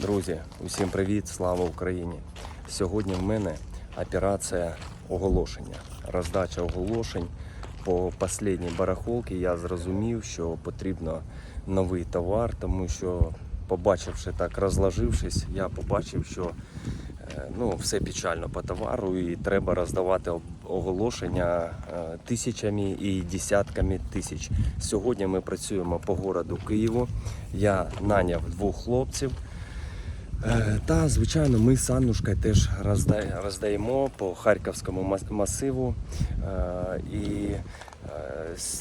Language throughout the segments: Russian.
Друзі, усім привіт, слава Україні! Сьогодні в мене операція оголошення, роздача оголошень. По останній барахолці я зрозумів, що потрібно новий товар, тому що, побачивши так, розложившись, я побачив, що е, ну, все печально по товару і треба роздавати оголошення е, тисячами і десятками тисяч. Сьогодні ми працюємо по городу Києву. Я наняв двох хлопців. Е, Та, звичайно, ми з Аннушкою теж розда- роздаємо по харківському масиву. Е, І е,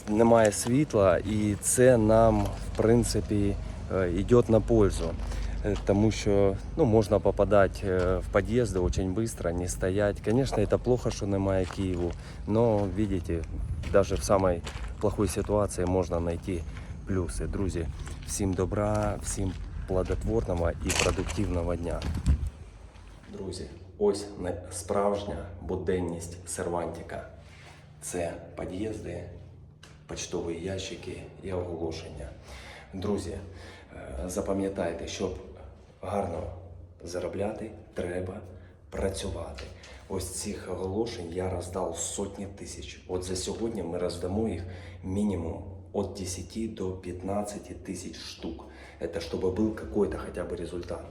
немає світла, і це нам, в принципі, йде на пользу. Тому що ну, можна попадати в під'їзди дуже швидко, не стоять. Звісно, це плохо, що немає Києву, але, бачите, навіть в самій плохой ситуації можна знайти плюси. Друзі, всім добра, всім плодотворного і продуктивного дня. Друзі, ось справжня буденність сервантика. Це під'їзди, почтові ящики і оголошення. Друзі, е, запам'ятайте, щоб гарно заробляти, треба працювати. Ось цих оголошень я роздав сотні тисяч. От за сьогодні ми роздамо їх мінімум от 10 до 15 тысяч штук. Это чтобы был какой-то хотя бы результат.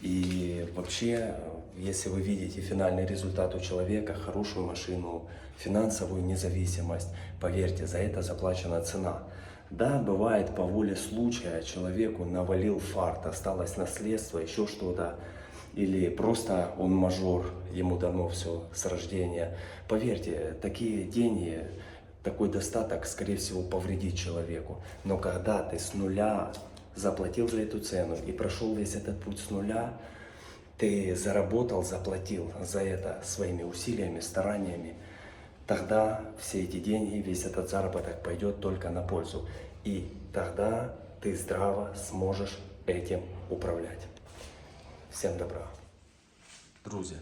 И вообще, если вы видите финальный результат у человека, хорошую машину, финансовую независимость, поверьте, за это заплачена цена. Да, бывает по воле случая человеку навалил фарт, осталось наследство, еще что-то, или просто он мажор, ему дано все с рождения. Поверьте, такие деньги, такой достаток, скорее всего, повредит человеку. Но когда ты с нуля заплатил за эту цену и прошел весь этот путь с нуля, ты заработал, заплатил за это своими усилиями, стараниями, тогда все эти деньги, весь этот заработок пойдет только на пользу. И тогда ты здраво сможешь этим управлять. Всем добра. Друзі,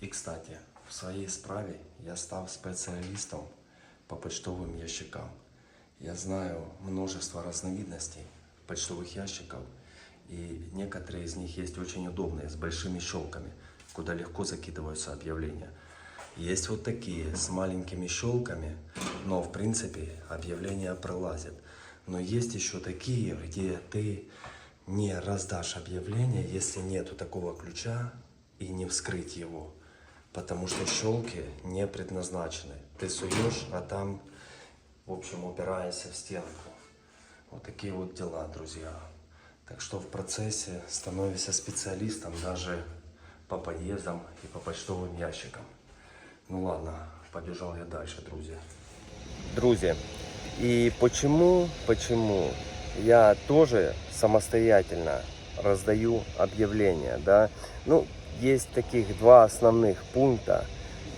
і кстати, в своїй справі я став спеціалістом по почтовим ящикам. Я знаю множество разновидностей почтовых ящиков, и некоторые из них есть очень удобные, с большими щелками, куда легко закидываются объявления. Есть вот такие с маленькими щелками, но в принципе объявления пролазят. Но есть еще такие, где ты не раздашь объявление, если нету такого ключа и не вскрыть его. Потому что щелки не предназначены. Ты суешь, а там, в общем, упираешься в стенку. Вот такие вот дела, друзья. Так что в процессе становишься специалистом даже по подъездам и по почтовым ящикам. Ну ладно, побежал я дальше, друзья. Друзья, и почему, почему я тоже самостоятельно раздаю объявления, да? Ну, есть таких два основных пункта.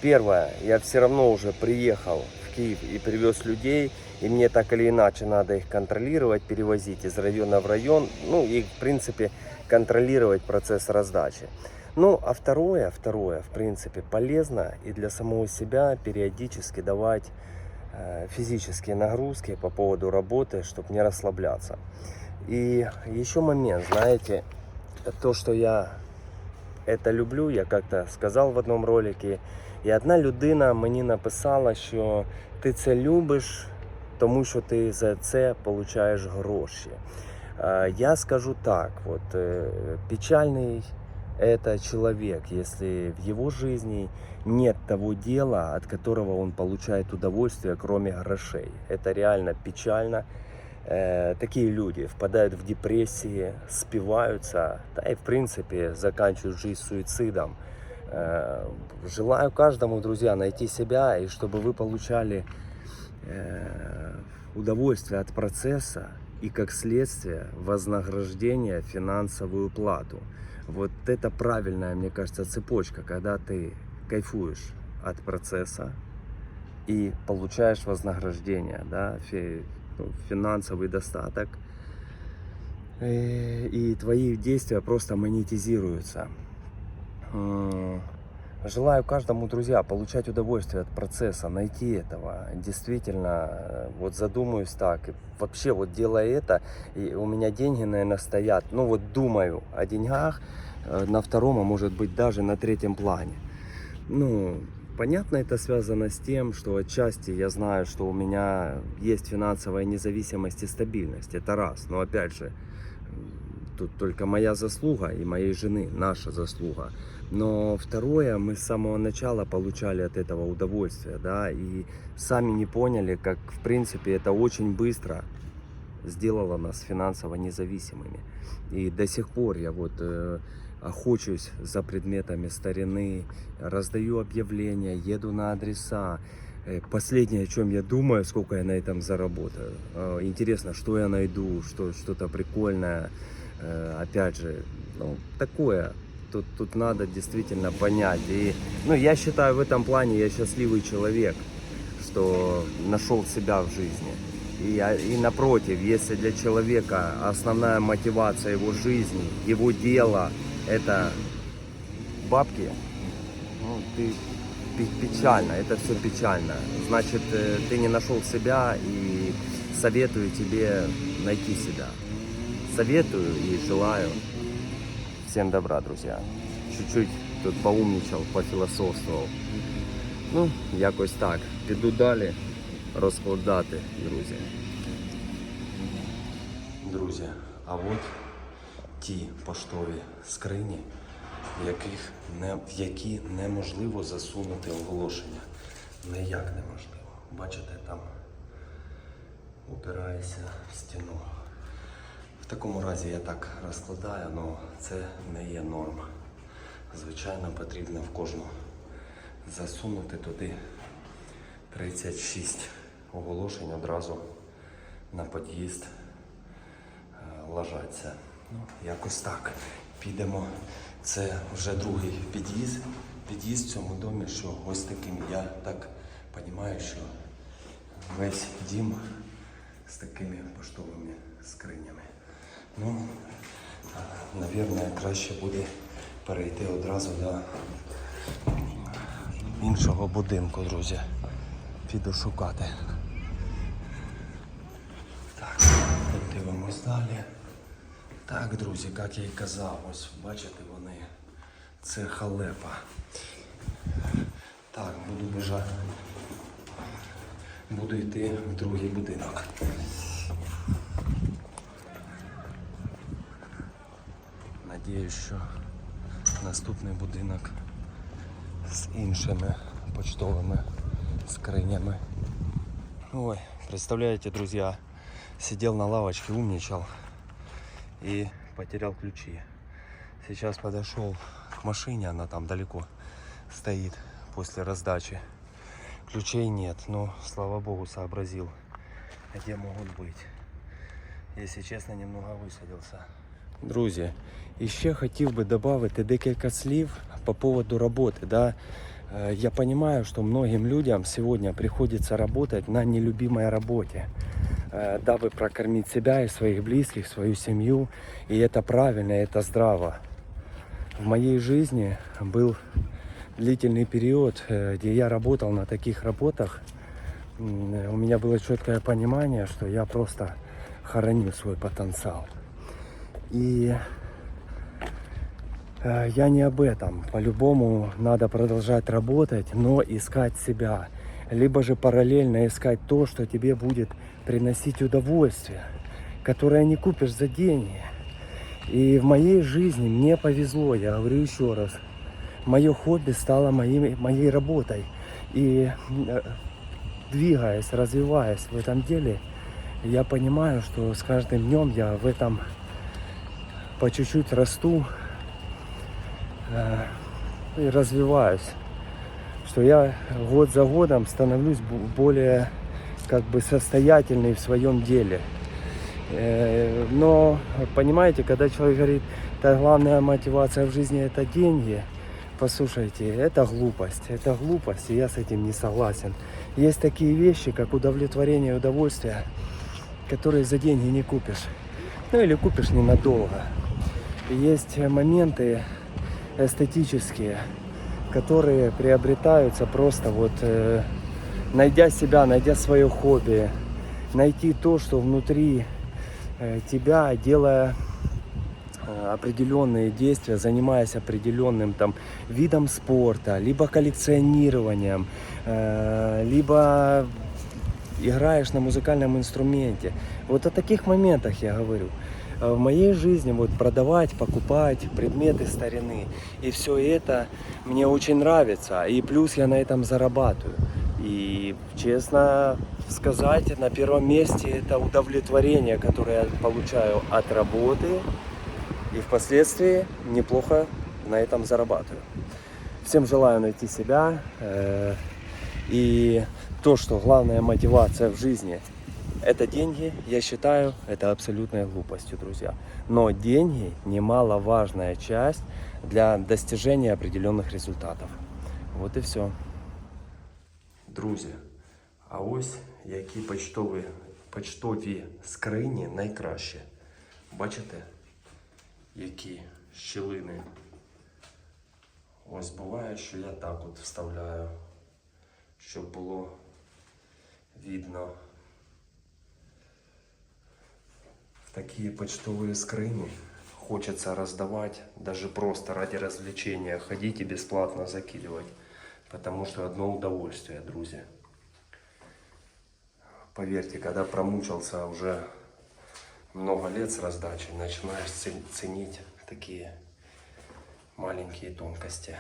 Первое, я все равно уже приехал в Киев и привез людей, и мне так или иначе надо их контролировать, перевозить из района в район, ну и в принципе контролировать процесс раздачи. Ну, а второе, второе, в принципе, полезно и для самого себя периодически давать э, физические нагрузки по поводу работы, чтобы не расслабляться. И еще момент, знаете, то, что я это люблю, я как-то сказав в одному роликі. І одна людина мені написала, що ти це любиш, тому що ти за це получаєш гроші. Я скажу так, вот, печальный это человек, если в его жизни нет того дела, от которого он получает удовольствие, кроме грошей. Это реально печально. Такие люди впадают в депрессии, спиваются, да и в принципе заканчивают жизнь суицидом. Желаю каждому, друзья, найти себя и чтобы вы получали удовольствие от процесса и как следствие вознаграждение, финансовую плату. Вот это правильная, мне кажется, цепочка, когда ты кайфуешь от процесса и получаешь вознаграждение, да, ну, финансовый достаток, Э, и твои действия просто монетизируются. Желаю каждому, друзья, получать удовольствие от процесса, найти этого. Действительно, э, вот задумаюсь так. Вообще, вот делая это, и у меня деньги, наверное, стоят. Ну вот думаю о деньгах э, на втором, а может быть даже на третьем плане. Ну, понятно, это связано с тем, что отчасти я знаю, что у меня есть финансовая независимость и стабильность. Это раз. Но опять же, тут только моя заслуга и моей жены, наша заслуга. Но второе, мы с самого начала получали от этого удовольствие, да, и сами не поняли, как, в принципе, это очень быстро сделало нас финансово независимыми. И до сих пор я вот э, охочусь за предметами старины, раздаю объявления, еду на адреса. Э, Последнее, о чем я думаю, сколько я на этом заработаю. Э, Интересно, что я найду, что, что-то прикольное. Э, Опять же, ну, такое. Тут, тут надо действительно понять. И, ну, я считаю, в этом плане я счастливый человек, что нашел себя в жизни. И, и напротив, если для человека основная мотивация его жизни, его дело это бабки, ну, ты пе- печально, это все печально. Значит, э, ты не нашел себя и советую тебе найти себя. Советую и желаю всем добра, друзья. Чуть-чуть тут поумничав, пофілософствував. Ну, якось так. Піду далі розкладати, друзі. Друзі, а от ті поштові скрині, в, яких не, в які неможливо засунути оголошення. Ніяк неможливо. Бачите, там упирається в стіну. В такому разі я так розкладаю, але це не є норма. Звичайно, потрібно в кожну засунути туди 36 оголошень одразу на під'їзд е, ложаться. Ну, якось так. Підемо. Це вже другий під'їзд. Під'їзд в цьому домі, що ось таким. Я так розумію, що весь дім з такими поштовими скринями. Ну, Навірно, краще буде перейти одразу до іншого будинку, друзі. Піду шукати. Так, дивимось далі. Так, друзі, як я і казав, ось бачите вони. Це халепа. Так, буду бежати. Буду йти в другий будинок. Надіюсь, що наступний будинок з іншими почтовими скринями. Ой, представляете, друзья, сидел на лавочке, умничал и потерял ключи. Сейчас подошел к машине, она там далеко стоит после раздачи. Ключей нет, но, слава богу, сообразил, где могут быть. Если честно, немного высадился. Друзі, і ще хотів би додати декілька слів по поводу роботи. Да? Э, Я понимаю, что многим людям сегодня приходится работать на нелюбимой работе, э, дабы прокормить себя и своих близких, свою семью. И это правильно, и это здраво. В моей жизни был длительный период, э, где я работал на таких работах. М, э, У меня было четкое понимание, что я просто хоронил свой потенциал. И э, я не об этом. По-любому надо продолжать работать, но искать себя. Либо же параллельно искать то, что тебе будет приносить удовольствие, которое не купишь за деньги. И в моей жизни мне повезло, я говорю еще раз. Мое хобби стало моей, моей работой. И э, двигаясь, развиваясь в этом деле, я понимаю, что с каждым днем я в этом по чуть-чуть расту э, и развиваюсь. Что я год за годом становлюсь более как бы состоятельный в своем деле. Э, Но, понимаете, когда человек говорит, да главная мотивация в жизни это деньги, послушайте, это глупость, это глупость, и я с этим не согласен. Есть такие вещи, как удовлетворение и удовольствие, которые за деньги не купишь. Ну или купишь ненадолго. Есть моменты эстетические, которые приобретаются просто вот э, найдя себя, найдя свое хобби, найти то, что внутри э, тебя, делая э, определенные действия, занимаясь определенным там видом спорта, либо коллекционированием, либо играешь на музыкальном инструменте. Вот о таких моментах я говорю. Э, В моей жизни вот продавать, покупать предметы старины. И все это мне очень нравится. И плюс я на этом зарабатываю. И честно сказать, на первом месте это удовлетворение, которое я получаю от работы. И впоследствии неплохо на этом зарабатываю. Всем желаю найти себя. э, И то, что главная мотивация в жизни это деньги, я считаю, это абсолютной глупостью, друзья. Но деньги немаловажная часть для достижения определенных результатов. Вот і все. Друзі, а ось які почтові, почтові скрині найкраще. Бачите, які щілини. Ось буває, що я так от вставляю, щоб було видно. Такие почтовые скрыни хочется раздавать, даже просто ради развлечения, ходить и бесплатно закидывать. Потому что одно удовольствие, друзья. Поверьте, когда промучился уже много лет с раздачей, начинаешь цен- ценить такие маленькие тонкости.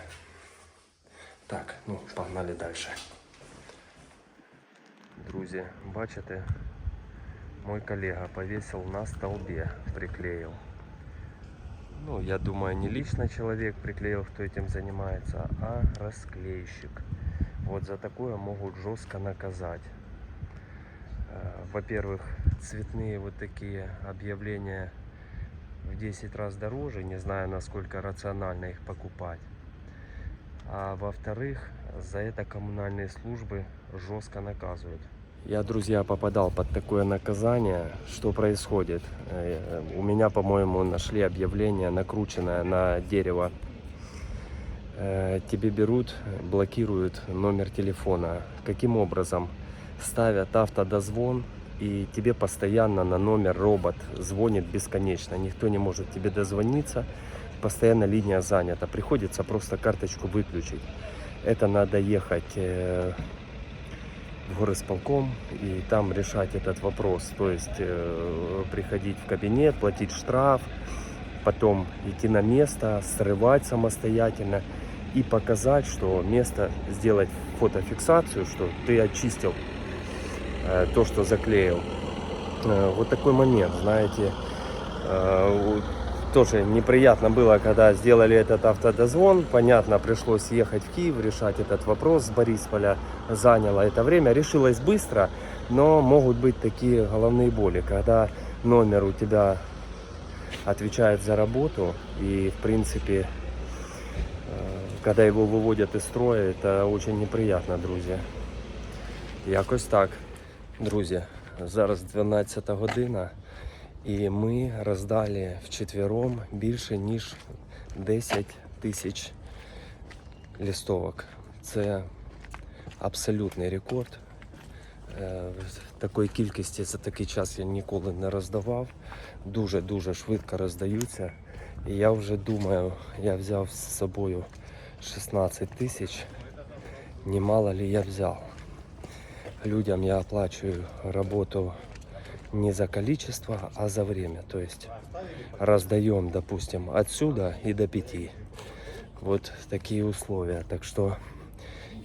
Так, ну погнали дальше. Друзі, бачите, мой коллега повесил на столбе, приклеил. Ну, я думаю, не лично человек приклеил, кто этим занимается, а расклейщик. Вот за такое могут жестко наказать. Э, Во-первых, цветные вот такие объявления в 10 раз дороже, не знаю, насколько рационально их покупать. А во-вторых, за это коммунальные службы жестко наказывают. Я, друзья, попадал под такое наказание. Что происходит? Э, У меня, по-моему, нашли объявление, накрученное на дерево. Э, Тебе берут, блокируют номер телефона. Каким образом? Ставят автодозвон, и тебе постоянно на номер робот звонит бесконечно. Никто не может тебе дозвониться, постоянно линия занята. Приходится просто карточку выключить. Это надо ехать э, горосполком и там решать этот вопрос. То есть э, приходить в кабинет, платить штраф, потом идти на место, срывать самостоятельно и показать, что место, сделать фотофиксацию, что ты очистил э, то, что заклеил. Э, вот такой момент, знаете, э, тоже неприятно было, когда сделали этот автодозвон. Понятно, пришлось ехать в Киев, решать этот вопрос с Борисполя. Заняло это время. Решилось быстро, но могут быть такие головные боли, когда номер у тебя отвечает за работу и, в принципе, э, когда его выводят из строя, это очень неприятно, друзі. Якось так. Друзі, зараз 12 година, і ми роздали вчетвером більше ніж 10 тисяч листовок. Це абсолютний рекорд. Е, Такої кількості за такий час я ніколи не роздавав. Дуже-дуже швидко роздаються. І я вже думаю, я взяв з собою 16 тисяч. Немало ли я взял? Людям я оплачиваю работу не за количество, а за время. То есть раздаем, допустим, отсюда и до пяти. Вот такие условия. Так что,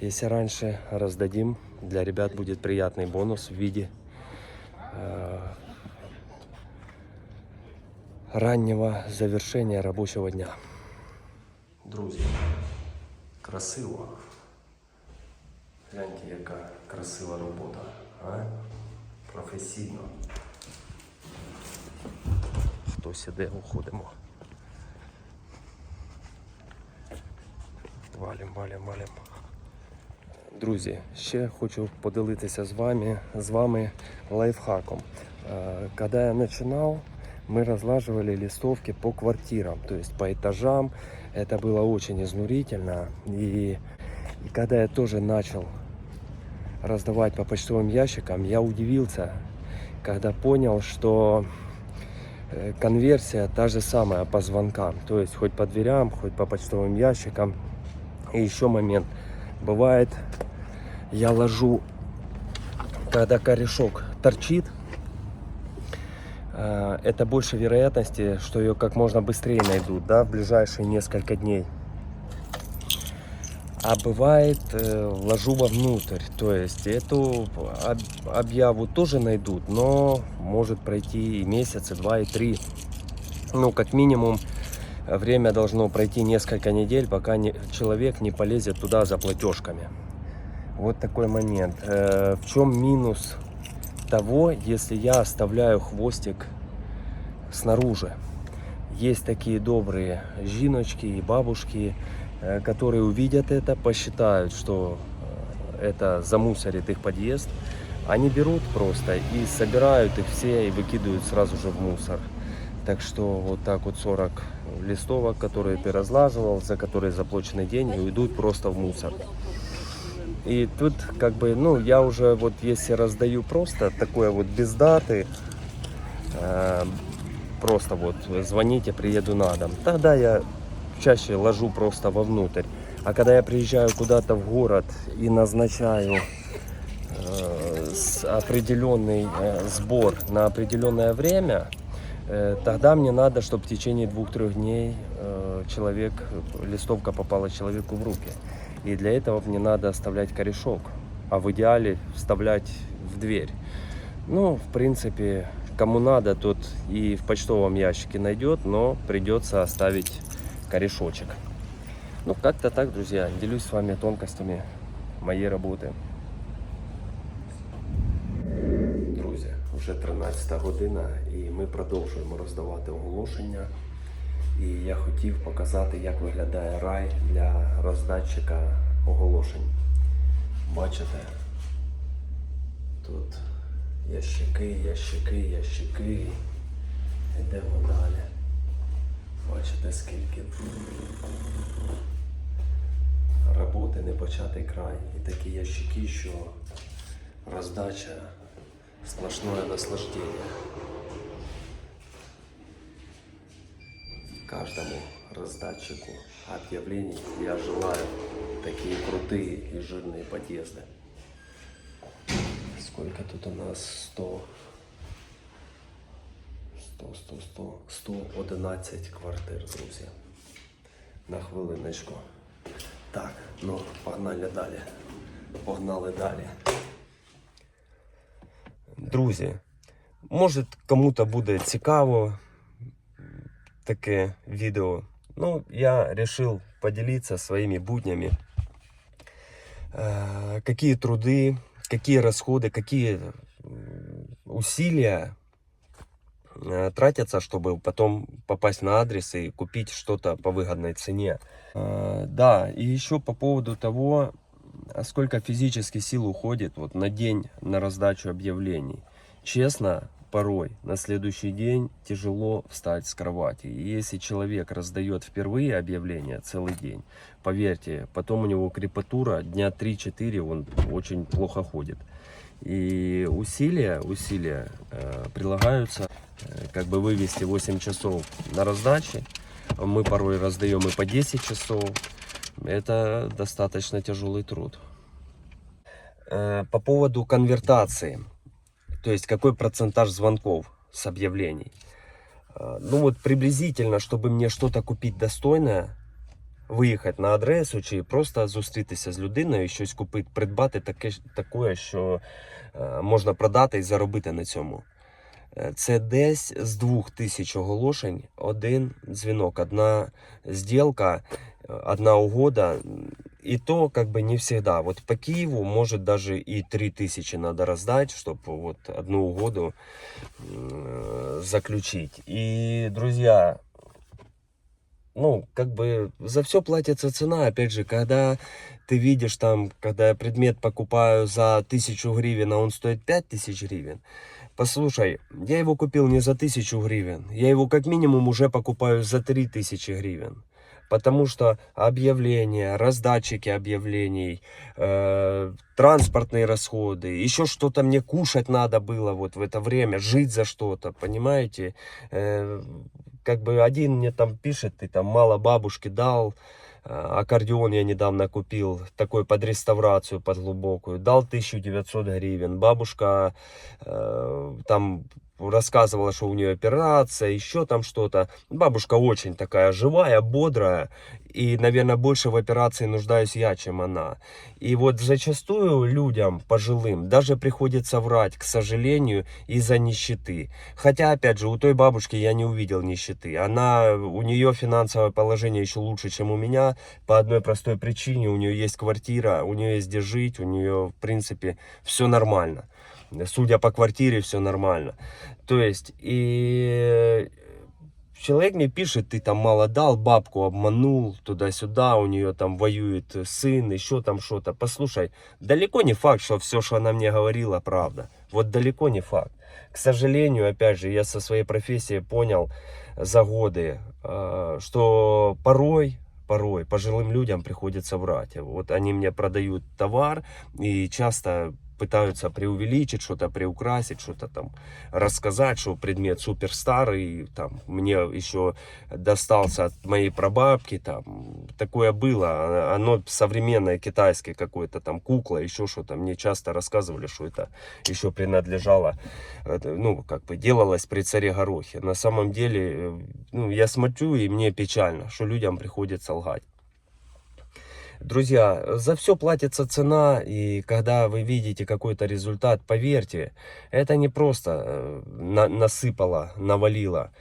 если раньше раздадим, для ребят будет приятный бонус в виде э, раннего завершения рабочего дня. Друзі, красиво. Гляньте, яка красива робота, а? Професійно Хтось іде, уходимо. Валім, валім, валім. Друзі, ще хочу поділитися з вами, з вами лайфхаком. Е, Коли я починав, мы разлаживали листовки по квартирам, то есть по этажам. Это было очень изнурительно. И, и когда я тоже начал раздавать по почтовым ящикам, я удивился, когда понял, что э, конверсия та же самая по звонкам. То есть хоть по дверям, хоть по почтовым ящикам. И еще момент. Бывает, я ложу, когда корешок торчит, э, это больше вероятности, что ее как можно быстрее найдут, да, в ближайшие несколько дней. А бывает, э, ложу вовнутрь, то есть эту об- объяву тоже найдут, но может пройти и месяц, и два, и три. Ну, как минимум, время должно пройти несколько недель, пока не- человек не полезет туда за платежками. Вот такой момент. Э, В чем минус того, если я оставляю хвостик снаружи? Есть такие добрые жиночки и бабушки, которые увидят это, посчитают, что э, это замусорит их подъезд. Они берут просто и собирают их все и выкидывают сразу же в мусор. Так что вот так вот 40 листовок, которые ты разлаживал, за которые заплачены деньги, уйдут просто в мусор. И тут как бы, ну, я уже вот если раздаю просто такое вот без даты, э, просто вот звоните, приеду на дом, тогда я чаще ложу просто вовнутрь. А когда я приезжаю куда-то в город и назначаю э, определенный э, сбор на определенное время, э, тогда мне надо, чтобы в течение двух-трех дней э, человек, листовка попала человеку в руки. И для этого мне надо оставлять корешок, а в идеале вставлять в дверь. Ну, в принципе, кому надо, тот и в почтовом ящике найдет, но придется оставить корешочек. Ну, как-то так, друзья. Делюсь с вами тонкостями моей работи. Друзі, вже 13 година і ми продовжуємо роздавати оголошення. І я хотів показати, як виглядає рай для роздатчика оголошень. Бачите? Тут ящики, ящики, ящики. Йдемо далі. Бачите, скільки роботи не початий край. І такі ящики, що роздача сплошное наслаждение. Каждому раздатчику объявлений я желаю такие крутые и жирные подъезды. Сколько тут у нас? 100, 100, 100, 100, 111 квартир, друзі. На хвилиночку. Так, ну погнали далі. Погнали далі. Друзі, може кому-то буде цікаво таке відео. Ну, я вирішив поділитися своїми буднями. Э, какие труды, какие расходы, какие м, усилия э, тратятся, чтобы потом попасть на адрес и купить что-то по выгодной цене. Э, Да, и еще по поводу того, а сколько физически сил уходит вот на день на раздачу объявлений. Честно, порой на следующий день тяжело встать с кровати. И если человек раздает впервые объявление целый день, поверьте, потом у него крепатура дня 3-4, он очень плохо ходит. И усилия, усилия э, прилагаются, э, как бы вывести 8 часов на раздаче. Мы порой раздаем и по 10 часов. Это достаточно тяжелый труд. Э, По поводу конвертации, то есть какой процентаж звонков с объявлений. Э, Ну вот приблизительно, чтобы мне что-то купить достойное, виїхати на адресу чи просто зустрітися з людиною, щось купити, придбати таке, таке що е, можна продати і заробити на цьому. Е, Це десь з двох тисяч оголошень один дзвінок, одна зділка, е, одна угода. И то как бы не всегда. Вот по Киеву может даже и 3000 надо раздать, чтобы вот одну угоду э, заключить. И, друзья, ну, как бы за все платится цена. Опять же, когда ты видишь там, когда я предмет покупаю за 1000 гривен, а он стоит 5000 гривен, Послушай, я его купил не за тысячу гривен, я его как минимум уже покупаю за три тысячи гривен. Потому что объявления, раздатчики объявлений, э, транспортные расходы, еще что-то мне кушать надо было вот в это время, жить за что-то, понимаете? Э, как бы один мне там пишет, ты там мало бабушке дал, а, аккордеон я недавно купил, такой под реставрацию, под глубокую, дал 1900 гривен. Бабушка э, там рассказывала, что у нее операция, еще там что-то. Бабушка очень такая живая, бодрая. И, наверное, больше в операции нуждаюсь я, чем она. И вот зачастую людям, пожилым, даже приходится врать, к сожалению, из-за нищеты. Хотя, опять же, у той бабушки я не увидел нищеты. Она, у нее финансовое положение еще лучше, чем у меня. По одной простой причине. У нее есть квартира, у нее есть где жить, у нее, в принципе, все нормально. Судя по квартире, все нормально. То есть, и человек мне пишет, ты там мало дал, бабку обманул, туда-сюда, у нее там воюет сын, еще там что-то. Послушай, далеко не факт, что все, что она мне говорила, правда. Вот далеко не факт. К сожалению, опять же, я со своей профессией понял за годы, э, что порой порой пожилым людям приходится врать. Вот они мне продают товар и часто пытаются преувеличить, что-то приукрасить, что-то там рассказать, что предмет супер старый, там мне еще достался от моей прабабки, там такое было, оно современное, китайское какое-то там кукла, еще что-то, мне часто рассказывали, что это еще принадлежало, э, ну как бы делалось при царе Горохе. На самом деле, э, ну я смотрю и мне печально, что людям приходится лгать. Друзья, за все платится цена, и когда вы видите какой-то результат, поверьте, это не просто э, на, насыпало, навалило.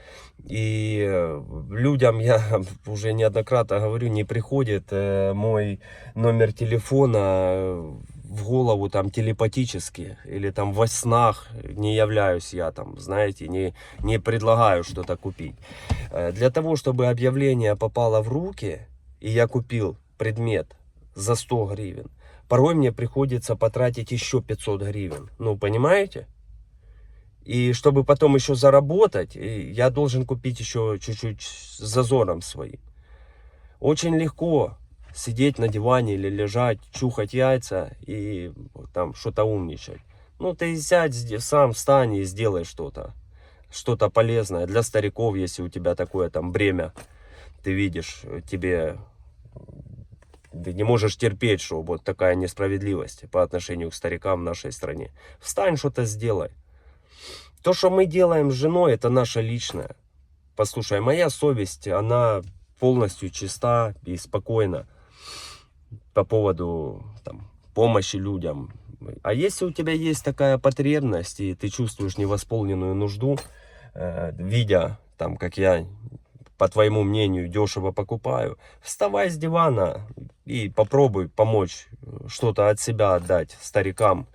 И э, людям, я уже неоднократно говорю, не приходит э, мой номер телефона в голову там телепатически или там во снах не являюсь я там, знаете, не, не предлагаю что-то купить. Для того, чтобы объявление попало в руки, и я купил предмет за 100 гривен. Порой мне приходится потратить еще 500 гривен. Ну, понимаете? И чтобы потом еще заработать, я должен купить еще чуть-чуть зазором своим. Очень легко сидеть на диване или лежать, чухать яйца и там что-то умничать. Ну, ты сядь сам, встань и сделай что-то. Что-то полезное для стариков, если у тебя такое там бремя. Ты видишь, тебе ты не можешь терпеть, что вот такая несправедливость по отношению к старикам в нашей стране. Встань, что-то сделай. То, что мы делаем с женой, это наше личное. Послушай, моя совесть, она полностью чиста и спокойна по поводу там, помощи людям. А если у тебя есть такая потребность, и ты чувствуешь невосполненную нужду, э, видя, там, как я по твоему мнению, дешево покупаю, вставай с дивана и попробуй помочь э, что-то от себя отдать старикам.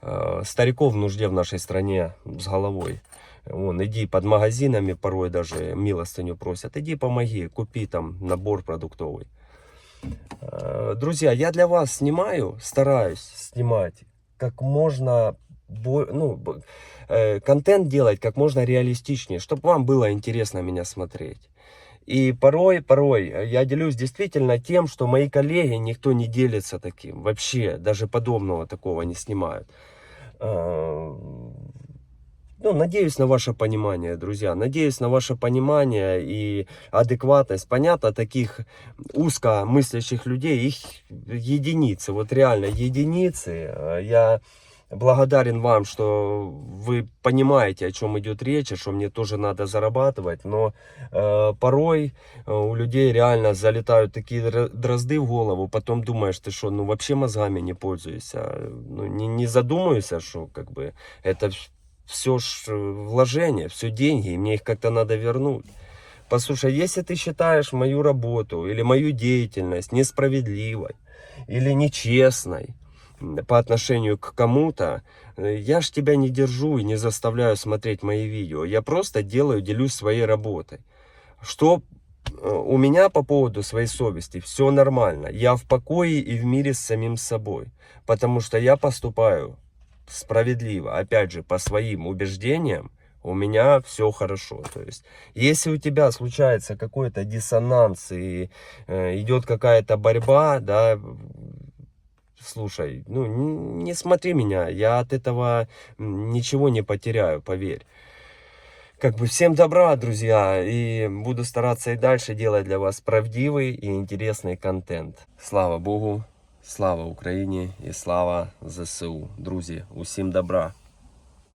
Э, стариков в нужде в нашей стране с головой. Вон, иди под магазинами, порой даже милостыню просят. Иди помоги, купи там набор продуктовый. Э, друзья, я для вас снимаю, стараюсь снимать как можно ну, контент делать как можно реалистичнее, чтобы вам было интересно меня смотреть. И порой, порой э, я делюсь действительно тем, что мои коллеги, никто не делится таким. Вообще, даже подобного такого не снимают. А, ну, надеюсь на ваше понимание, друзья. Надеюсь на ваше понимание и адекватность. Понятно, таких узко мыслящих людей, их единицы. Вот реально единицы. Э, я благодарен вам, что вы понимаете, о чем идет речь, что мне тоже надо зарабатывать, но э, порой э, у людей реально залетают такие дрозды в голову, потом думаешь, ты что, ну вообще мозгами не пользуешься, ну, не, не задумываешься, что как бы это все ж вложение, все деньги, и мне их как-то надо вернуть. Послушай, если ты считаешь мою работу или мою деятельность несправедливой или нечестной, по отношению к кому-то, я ж тебя не держу и не заставляю смотреть мои видео. Я просто делаю, делюсь своей работой. Что э, у меня по поводу своей совести все нормально. Я в покое и в мире с самим собой. Потому что я поступаю справедливо, опять же, по своим убеждениям, у меня все хорошо. То есть, если у тебя случается какой-то диссонанс и э, идет какая-то борьба, да, слушай, ну не, не смотри меня, я от этого м, ничего не потеряю, поверь. Как бы всем добра, друзья, и буду стараться и дальше делать для вас правдивый и интересный контент. Слава Богу, слава Україні і слава ЗСУ. Друзі, усім добра.